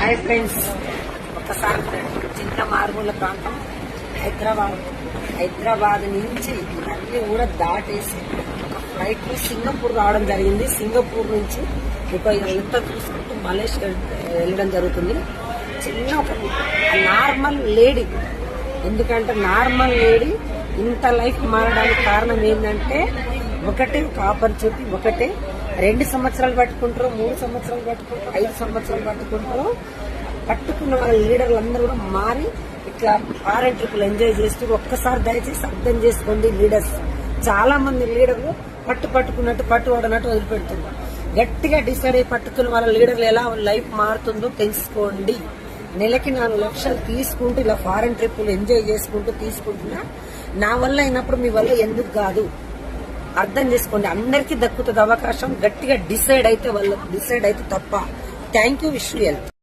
Hi friends ఒకసారి చిన్న మారుమూల ప్రాంతం హైదరాబాద్. హైదరాబాద్ నుంచి అన్ని కూడా దాటేసి ఒక ఫ్లైట్ సింగపూర్ రావడం జరిగింది. సింగపూర్ నుంచి ఒక ఎంత చూసుకుంటూ మలేషియా వెళ్ళడం జరుగుతుంది. చిన్న ఒక నార్మల్ లేడీ ఎందుకంటే నార్మల్ లేడీ ఇంత లైఫ్ మారడానికి కారణం ఏంటంటే ఒకటే ఒక ఆపర్చునిటీ ఒకటే రెండు సంవత్సరాలు పట్టుకుంటారు మూడు సంవత్సరాలు పట్టుకుంటారు ఐదు సంవత్సరాలు పట్టుకుంటారు. పట్టుకున్న వాళ్ళ లీడర్లు అందరూ కూడా మారి ఇట్లా ఫారెన్ ట్రిప్పులు ఎంజాయ్ చేస్తూ ఒక్కసారి దయచేసి అర్థం చేసుకోండి లీడర్స్. చాలా మంది లీడర్లు పట్టు పట్టుకున్నట్టు పట్టు పడనట్టు వదిలిపెడుతున్నారు. గట్టిగా డిసైడ్ అయి పట్టుకున్న వాళ్ళ లీడర్లు ఎలా లైఫ్ మారుతుందో తెలుసుకోండి. నెలకి నాలుగు లక్షలు తీసుకుంటూ ఇలా ఫారెన్ ట్రిప్పులు ఎంజాయ్ చేసుకుంటూ తీసుకుంటున్నా. నా వల్ల అయినప్పుడు మీ వల్ల ఎందుకు కాదు? అర్థం చేసుకోండి. అందరికీ దక్కుతుంది అవకాశం. గట్టిగా డిసైడ్ అయితే వాళ్ళ డిసైడ్ అయితే తప్ప. Thank you wish